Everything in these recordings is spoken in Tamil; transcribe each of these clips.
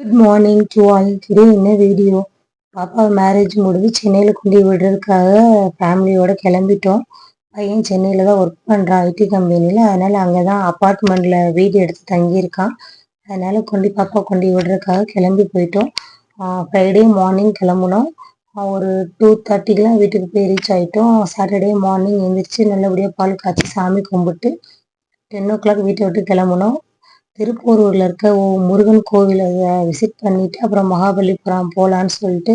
Good morning to all today என்ன வீடியோ பாப்பா மேரேஜ் முடிஞ்சு சென்னையில் கொண்டு விடுறதுக்காக ஃபேமிலியோட கிளம்பிட்டோம். பையன் சென்னையில் தான் ஒர்க் பண்ணுறான் ஐடி கம்பெனியில் அதனால் அங்கே தான் அப்பார்ட்மெண்ட்டில் வீடு எடுத்து தங்கியிருக்கான். அதனால் கொண்டு பாப்பா கொண்டு விடுறதுக்காக கிளம்பி போயிட்டோம். ஃப்ரைடே மார்னிங் கிளம்புனோம். ஒரு டூ தேர்ட்டிக்கெலாம் வீட்டுக்கு போய் ரீச் ஆகிட்டோம் சாட்டர்டே மார்னிங் எழுந்திரிச்சு நல்லபடியாக பால் காய்ச்சி சாமி கும்பிட்டு டென் ஓ கிளாக் வீட்டை விட்டு கிளம்புனோம். திருப்பூரூரில் இருக்க முருகன் கோவிலை விசிட் பண்ணிவிட்டு அப்புறம் மகாபலிபுரம் போகலான்னு சொல்லிட்டு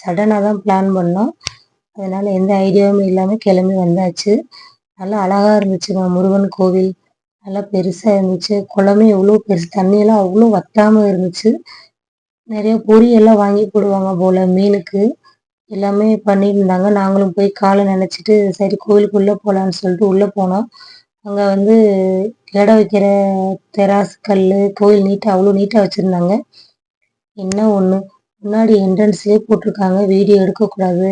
சடனாக தான் பிளான் பண்ணோம். அதனால் எந்த ஐடியாவும் இல்லாமல் கிளம்பி வந்தாச்சு. நல்லா அழகாக இருந்துச்சுங்க முருகன் கோவில். நல்லா பெருசாக இருந்துச்சு. குளமே எவ்வளோ பெருசு தண்ணியெல்லாம் அவ்வளோ வத்தாமல் இருந்துச்சு. நிறைய பொரியெல்லாம் வாங்கி போடுவாங்க போல் மீனுக்கு. எல்லாமே பண்ணியிருந்தாங்க. நாங்களும் போய் காலை நினச்சிட்டு சரி கோவிலுக்குள்ளே போகலான்னு சொல்லிட்டு உள்ளே போனோம். அங்கே வந்து இடம் வைக்கிற தெராசு கல் கோயில் நீட்டாக அவ்வளோ நீட்டாக வச்சுருந்தாங்க. என்ன ஒன்று முன்னாடி என்ட்ரன்ஸ்லேயே போட்டிருக்காங்க. வீடியோ எடுக்கக்கூடாது.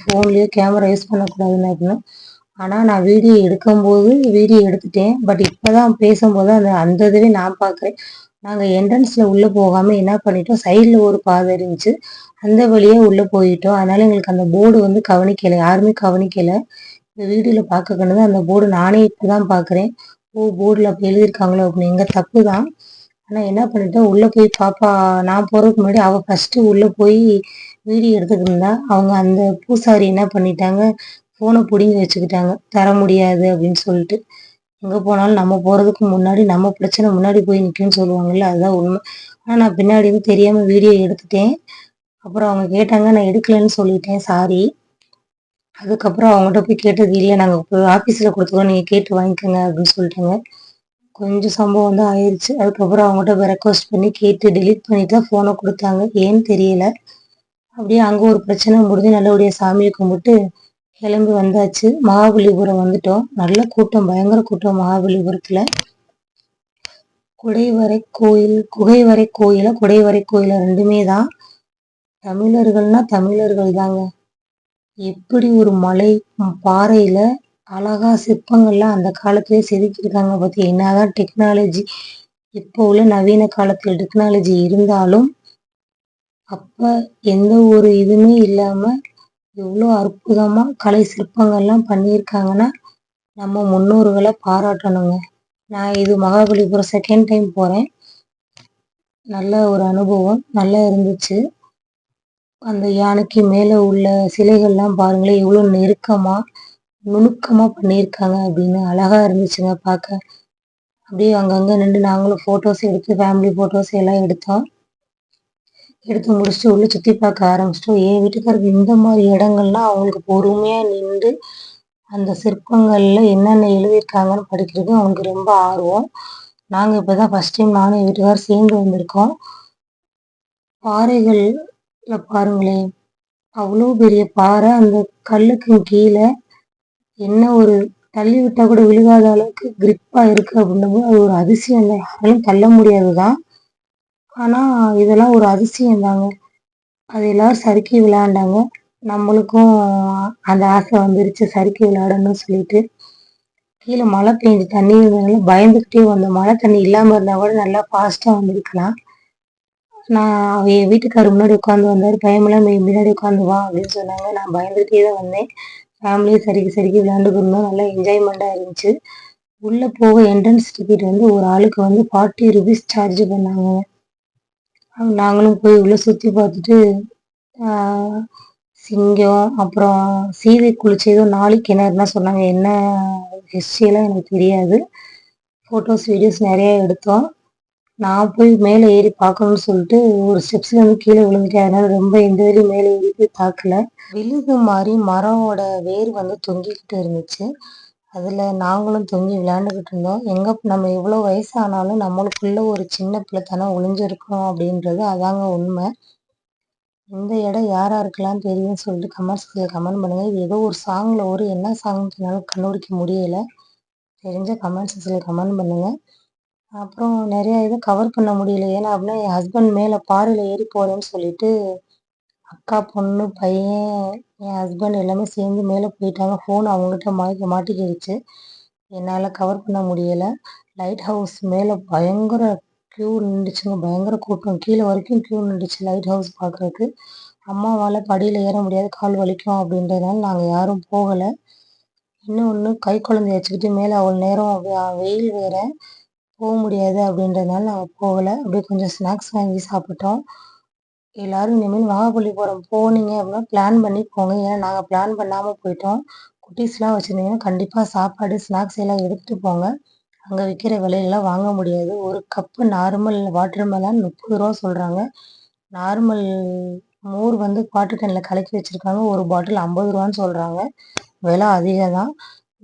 ஃபோன்லேயே கேமரா யூஸ் பண்ணக்கூடாதுன்னு அப்படின்னு. ஆனால் நான் வீடியோ எடுக்கும்போது வீடியோ எடுத்துட்டேன். பட் இப்போ தான் பேசும்போது அந்த அந்த இதுவே நான் பார்க்குறேன் நாங்கள் என்ட்ரன்ஸில் உள்ளே போகாமல் என்ன பண்ணிட்டோம்? சைடில் ஒரு பாதை இருந்துச்சு. அந்த வழியாக உள்ளே போயிட்டோம். அதனால் எங்களுக்கு அந்த போர்டு வந்து கவனிக்கலை. யாருமே கவனிக்கலை. இந்த வீடியோவில் பார்க்க கண்டது அந்த போர்டு நானே இப்போ தான் பார்க்குறேன். ஓ போர்டில் அப்படி எழுதியிருக்காங்களோ அப்படின்னு. எங்கள் தப்பு தான் ஆனால் என்ன பண்ணிட்டேன் உள்ளே போய் பாப்பா நான் போகிறதுக்கு முன்னாடி அவள் ஃபஸ்ட்டு உள்ளே போய் வீடியோ எடுத்துக்கிட்டு இருந்தா. அவங்க அந்த பூசாரி என்ன பண்ணிட்டாங்க? ஃபோனை பிடிங்கி வச்சுக்கிட்டாங்க. தர முடியாது அப்படின்னு சொல்லிட்டு. எங்கே போனாலும் நம்ம போகிறதுக்கு முன்னாடி நம்ம பிரச்சனை முன்னாடி போய் நிற்கும்னு சொல்லுவாங்கல்ல அதுதான் உண்மை. ஆனால் நான் பின்னாடி வந்து தெரியாமல் வீடியோ எடுத்துட்டேன். அப்புறம் அவங்க கேட்டாங்க நான் எடுக்கலைன்னு சொல்லிட்டேன் சாரி அதுக்கப்புறம் அவங்ககிட்ட போய் கேட்டது இல்லை நாங்கள் போய் ஆஃபீஸில் கொடுத்துருவோம் நீங்கள் கேட்டு வாங்கிக்கோங்க அப்படின்னு சொல்லிட்டாங்க. கொஞ்சம் சம்பவம் வந்து ஆயிடுச்சு அதுக்கப்புறம் அவங்ககிட்ட போய் ரெக்வஸ்ட் பண்ணி கேட்டு டெலிட் பண்ணிட்டு தான் ஃபோனை கொடுத்தாங்க. ஏன்னு தெரியல. அப்படியே அங்கே ஒரு பிரச்சனை முடிஞ்சு நல்லபடியாக சாமியை கும்பிட்டு கிளம்பி வந்தாச்சு. மகாபலிபுரம் வந்துட்டோம். நல்ல கூட்டம் பயங்கர கூட்டம் மகாபலிபுரத்தில். குடைவரை கோயில் குகைவரை கோயில குடைவரை கோயில ரெண்டுமே தான். தமிழர்கள்னா தமிழர்கள் தாங்க. எப்படி ஒரு மலை பாறையில அழகா சிற்பங்கள்லாம் அந்த காலத்திலே செதுக்கியிருக்காங்க பத்தி என்னதான் டெக்னாலஜி இப்போ உள்ள நவீன காலத்துல டெக்னாலஜி இருந்தாலும் அப்ப எந்த ஒரு இதுவுமே இல்லாம எவ்வளோ அற்புதமா கலை சிற்பங்கள்லாம் பண்ணியிருக்காங்கன்னா நம்ம முன்னோர்களை பாராட்டணுங்க. நான் இது மகாபலிபுரம் செகண்ட் டைம் போறேன். நல்ல ஒரு அனுபவம் நல்லா இருந்துச்சு. அந்த யானைக்கு மேலே உள்ள சிலைகள்லாம் பாருங்களேன் எவ்வளோ நெருக்கமாக நுணுக்கமாக பண்ணியிருக்காங்க அப்படின்னு அழகாக இருந்துச்சுங்க பார்க்க. அப்படியே அங்கங்கே நின்று நாங்களும் ஃபோட்டோஸ் எடுத்து ஃபேமிலி ஃபோட்டோஸ் எல்லாம் எடுத்தோம். எடுத்து முடிச்சுட்டு உள்ளே சுற்றி பார்க்க ஆரம்பிச்சிட்டோம். என் வீட்டுக்காரருக்கு இந்த மாதிரி இடங்கள்லாம் அவங்களுக்கு பொறுமையாக நின்று அந்த சிற்பங்களில் என்னென்ன எழுதியிருக்காங்கன்னு படிக்கிறதுக்கு அவங்களுக்கு ரொம்ப ஆர்வம். நாங்கள் இப்போ தான் ஃபஸ்ட் டைம் நானும் என் வீட்டுக்காரர் சேர்ந்து வந்திருக்கோம். பாறைகள் பாருங்களேன் அவ்வளோ பெரிய பாறை அந்த கல்லுக்கு கீழே. என்ன ஒரு தள்ளி விட்டா கூட விழுகாத அளவுக்கு கிரிப்பா இருக்கு அப்படின்னும் அது ஒரு அதிசயம் தான். யாராலும் தள்ள முடியாது தான் ஆனால் இதெல்லாம் ஒரு அதிசயம் தாங்க. அது எல்லாரும் சறுக்கி விளையாண்டாங்க. நம்மளுக்கும் அந்த ஆசை வந்துருச்சு சறுக்கி விளையாடணும்னு சொல்லிட்டு. கீழே மழை பெஞ்சு தண்ணி இருந்ததுனால பயந்துக்கிட்டே வந்தோம். மழை தண்ணி இல்லாமல் இருந்தால் கூட நல்லா ஃபாஸ்ட்டாக வந்திருக்கலாம். நான் என் வீட்டுக்காரர் முன்னாடி உட்காந்து வந்தார். பயமெல்லாம் முன்னாடி உட்காந்து வா அப்படின்னு சொன்னாங்க. நான் பயந்துகிட்டே தான் வந்தேன். ஃபேமிலியும் சரிக்கு சரிக்கு விளையாண்டுக்கணும் நல்லா என்ஜாய்மெண்ட்டாக இருந்துச்சு. உள்ளே போக என்ட்ரன்ஸ் டிக்கெட் வந்து ஒரு ஆளுக்கு வந்து ஃபார்ட்டி ருபீஸ் சார்ஜ் பண்ணாங்க. நாங்களும் போய் உள்ளே சுற்றி பார்த்துட்டு சிங்கம் அப்புறம் சீதை குளிச்சு ஏதோ நாளைக்கு கிணறுனா சொன்னாங்க. என்ன ஹிஸ்ட்ரியெல்லாம் எனக்கு தெரியாது. ஃபோட்டோஸ் வீடியோஸ் நிறையா எடுத்தோம். நான் போய் மேலே ஏறி பார்க்கணும்னு சொல்லிட்டு ஒரு ஸ்டெப்ஸ்ல இருந்து கீழே விழுந்துட்டேன். அதனால ரொம்ப எந்த வரையும் மேலே ஏறி போய் பார்க்கல. விழுது மாதிரி மரமோட வேர் வந்து தொங்கிக்கிட்டு இருந்துச்சு. அதில் நாங்களும் தொங்கி விளையாண்டுக்கிட்டு இருந்தோம். எங்கே நம்ம எவ்வளோ வயசானாலும் நம்மளுக்குள்ள ஒரு சின்ன பிள்ளைத்தனம் ஒளிஞ்சிருக்கணும் அப்படின்றது அதாங்க உண்மை. இந்த இடம் யாரா இருக்கலாம் தெரியும்னு சொல்லிட்டு கமெண்ட்ஸ்ல கமெண்ட் பண்ணுங்க. இது ஏதோ ஒரு சாங்ல ஒரு என்ன சாங்னால கண்டுபிடிக்க முடியல. தெரிஞ்ச கமெண்ட்ஸ் கமெண்ட் பண்ணுங்க. அப்புறம் நிறைய இது கவர் பண்ண முடியல. ஏன்னா அப்படின்னா என் ஹஸ்பண்ட் மேலே பாறையில் ஏறி போகிறேன்னு சொல்லிட்டு அக்கா பொண்ணு பையன் என் ஹஸ்பண்ட் எல்லாமே சேர்ந்து மேலே போயிட்டாங்க. ஃபோன் அவங்ககிட்ட மாட்டி மாட்டிக்கிடுச்சு என்னால் கவர் பண்ண முடியலை. லைட் ஹவுஸ் மேலே பயங்கர க்யூ நின்றுச்சுங்க பயங்கர கூட்டம். கீழே வரைக்கும் க்யூ நின்றுச்சு லைட் ஹவுஸ் பார்க்குறதுக்கு அம்மாவால் படியில் ஏற முடியாது. கால் வலிக்கும் அப்படின்றதுனால நாங்கள் யாரும் போகலை. இன்னொன்று கை குழந்தைய வச்சுக்கிட்டு மேலே அவ்வளோ நேரம் வெயில் வேறு. போக முடியாது அப்படின்றதுனால நாங்கள் போகலை. அப்படியே கொஞ்சம் ஸ்நாக்ஸ் வாங்கி சாப்பிட்டோம். எல்லோரும் இனிமேல் மகாபலிபுரம் போனீங்க அப்படின்னா பிளான் பண்ணி போங்க. ஏன்னா நாங்கள் பிளான் பண்ணாமல் போயிட்டோம். குட்டீஸ்லாம் வச்சுருந்தீங்கன்னா கண்டிப்பாக சாப்பாடு ஸ்நாக்ஸ் எல்லாம் எடுத்துகிட்டு போங்க. அங்கே விற்கிற விலையெல்லாம் வாங்க முடியாது. ஒரு கப்பு நார்மல் வாட்டர் மெலன் முப்பது ரூபா சொல்கிறாங்க நார்மல் மோர் வந்து வாட்டர் கேனில் கலக்கி வச்சுருக்காங்க. ஒரு பாட்டில் ஐம்பது ரூபான்னு சொல்கிறாங்க விலை அதிகம் தான்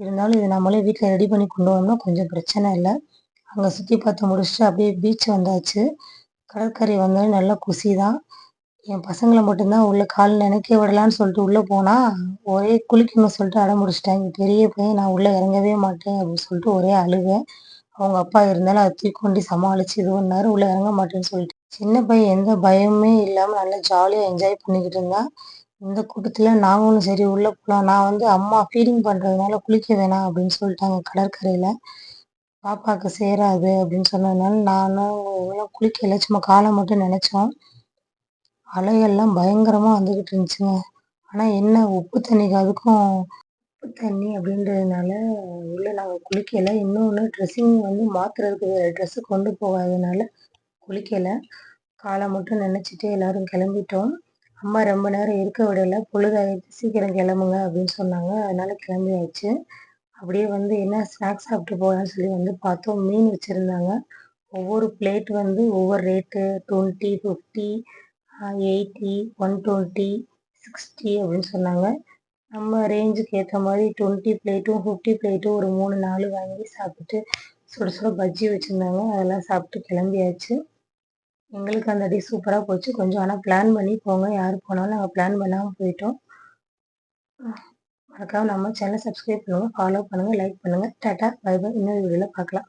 இருந்தாலும் இது நம்மளே வீட்டில் ரெடி பண்ணி கொண்டு வந்தோம்னா கொஞ்சம் பிரச்சனை இல்லை. அங்கே சுற்றி பார்த்து முடிச்சுட்டு அப்படியே பீச் வந்தாச்சு. கடற்கரை வந்தோடனே நல்ல குசி தான் என் பசங்களை மட்டும்தான் உள்ளே கால் நினைக்க விடலான்னு சொல்லிட்டு உள்ளே போனால் ஒரே குளிக்கணும்னு சொல்லிட்டு அடம் முடிச்சிட்டாங்க பெரிய பையன் நான் உள்ளே இறங்கவே மாட்டேன் அப்படின்னு சொல்லிட்டு ஒரே அழுவேன். அவங்க அப்பா இருந்தாலும் அதை தூக்கி கொண்டு சமாளித்து இது பண்ணாரு உள்ளே இறங்க மாட்டேன்னு சொல்லிட்டு. சின்ன பையன் எந்த பயமுமே இல்லாமல் நல்லா ஜாலியாக என்ஜாய் பண்ணிக்கிட்டு இருந்தான். இந்த கூட்டத்தில் நாங்களும் சரி உள்ளே போகலாம் நான் வந்து அம்மா ஃபீடிங் பண்ணுறதுனால குளிக்க வேணாம் அப்படின்னு சொல்லிட்டாங்க கடற்கரையில். பாப்பாவுக்கு சேராது அப்படின்னு சொன்னதுனால நானும் குளிக்கல சும்மா காலை மட்டும் நினச்சோம். அலையெல்லாம் பயங்கரமாக வந்துக்கிட்டு இருந்துச்சுங்க. ஆனால் என்ன உப்பு தண்ணிக்கு அதுக்கும் உப்பு தண்ணி அப்படின்றதுனால உள்ளே நாங்கள் குளிக்கலை இன்னொன்று ட்ரெஸ்ஸிங் வந்து மாற்றுறதுக்கு வேறு ட்ரெஸ்ஸு கொண்டு போகாததுனால குளிக்கலை காலை மட்டும் நினச்சிட்டு எல்லோரும் கிளம்பிட்டோம். அம்மா ரொம்ப நேரம் இருக்க விடலை பொழுதாயிடுச்சு சீக்கிரம் கிளம்புங்க அப்படின்னு சொன்னாங்க. அதனால் கிளம்பியாச்சு. அப்படியே வந்து என்ன ஸ்நாக்ஸ் சாப்பிட்டு போகலான்னு சொல்லி வந்து பார்த்தோம். மீன் வச்சுருந்தாங்க. ஒவ்வொரு பிளேட் வந்து ஒவ்வொரு rate twenty fifty eighty one twenty sixty அப்படின்னு சொன்னாங்க. நம்ம ரேஞ்சுக்கு ஏற்ற மாதிரி டுவெண்ட்டி பிளேட்டும் ஃபிஃப்டி பிளேட்டும் ஒரு மூணு நாலு வாங்கி சாப்பிட்டு சுட சுட பஜ்ஜி வச்சுருந்தாங்க. அதெல்லாம் சாப்பிட்டு கிளம்பியாச்சு. எங்களுக்கு அந்த டே சூப்பராக போச்சு. கொஞ்சம் ஆனால் பிளான் பண்ணி போங்க. யார் போனாலும் நாங்கள் பிளான் பண்ணாமல் போயிட்டோம். மறக்காம நம்ம சேனல் சப்ஸ்கிரைப் பண்ணுங்கள் ஃபாலோ பண்ணுங்கள் லைக் பண்ணுங்கள் டாட்டா பை பை. இன்னொரு வீடியோவில் பார்க்கலாம்.